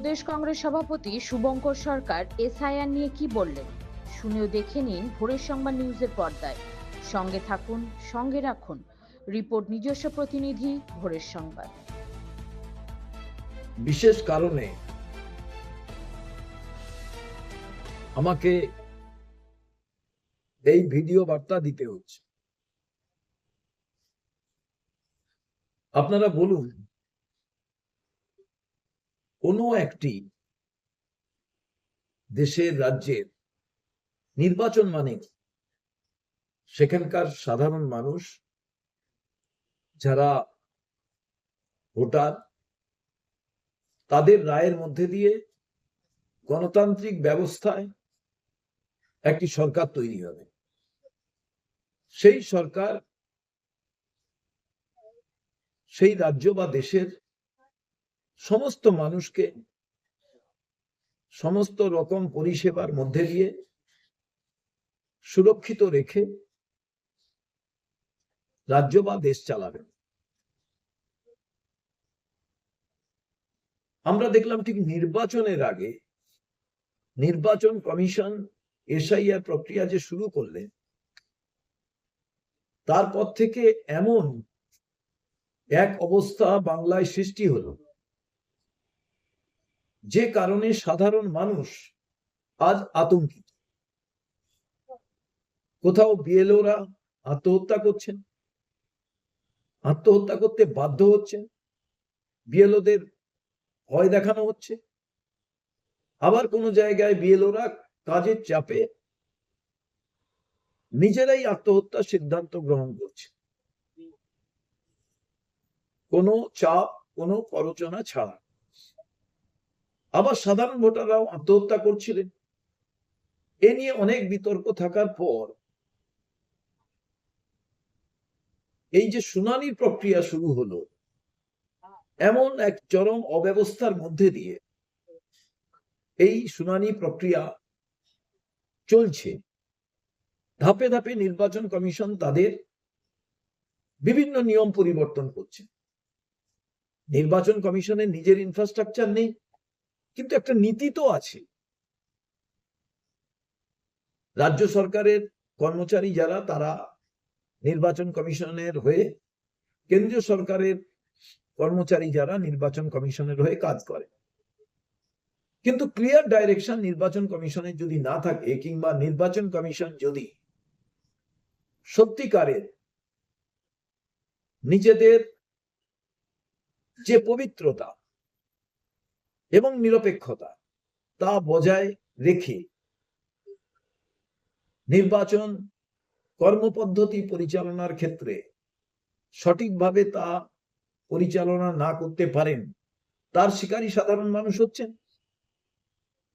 প্রদেশ কংগ্রেস সভাপতি শুভঙ্কর সরকার এসআইআর নিয়ে কি বললেন? শুনেও দেখে নিন ভোরের সংবাদ নিউজের পর্দায়। সঙ্গে থাকুন, সঙ্গে রাখুন। রিপোর্ট নিজস্ব প্রতিনিধি, ভোরের সংবাদ। বিশেষ কারণে আমাকে এই ভিডিও বার্তা দিতে হচ্ছে। আপনারা বলুন কোনো একটি দেশের রাজ্যের নির্বাচন মানে সেখানকার সাধারণ মানুষ যারা ভোটার, তাদের রায়ের মধ্যে দিয়ে গণতান্ত্রিক ব্যবস্থায় একটি সরকার তৈরি হবে। সেই সরকার সেই রাজ্য বা দেশের সমস্ত মানুষকে সমস্ত রকম পরিষেবার মধ্যে দিয়ে সুরক্ষিত রেখে রাজ্য বা দেশ চালাবে আমরা দেখলাম ঠিক নির্বাচনের আগে নির্বাচন কমিশন এসআইআর প্রক্রিয়া যে শুরু করলে তারপর থেকে এমন এক অবস্থা বাংলায় সৃষ্টি হলো। যে কারণে সাধারণ মানুষ আজ আতঙ্কিত। কোথাও বিএলওরা আত্মহত্যা করছেন? আত্মহত্যা করতে বাধ্য হচ্ছেন? বিএলওদের ভয় দেখানো হচ্ছে? আবার কোনো জায়গায় বিএলওরা কাজের চাপে নিজেরাই আত্মহত্যার সিদ্ধান্ত গ্রহণ করছে কোনো চাপ, কোনো প্ররোচনা ছাড়া। আবার সাধারণ ভোটাররাও আত্মহত্যা করছিলেন। এ নিয়ে অনেক বিতর্ক থাকার পর এই যে শুনানির প্রক্রিয়া শুরু হলো, এমন এক চরম অব্যবস্থার মধ্যে দিয়ে এই শুনানি প্রক্রিয়া চলছে। ধাপে ধাপে নির্বাচন কমিশন তাদের বিভিন্ন নিয়ম পরিবর্তন করছে। নির্বাচন কমিশনের নিজের ইনফ্রাস্ট্রাকচার নেই কিন্তু একটা নীতি তো আছে। রাজ্য সরকারের কর্মচারী যারা, তারা নির্বাচন কমিশনের হয়ে, কেন্দ্রীয় সরকারের কর্মচারী যারা নির্বাচন কমিশনের হয়ে কাজ করে। কিন্তু ক্লিয়ার ডাইরেকশন নির্বাচন কমিশনের যদি না থাকে, কিংবা নির্বাচন কমিশন যদি সত্যিকারের নিজেদের যে পবিত্রতা এবং নিরপেক্ষতা, তা বজায় রেখে নির্বাচন কর্মপদ্ধতি পরিচালনার ক্ষেত্রে সঠিকভাবে তা পরিচালনা না করতে পারেন, তার শিকারী সাধারণ মানুষ হচ্ছেন।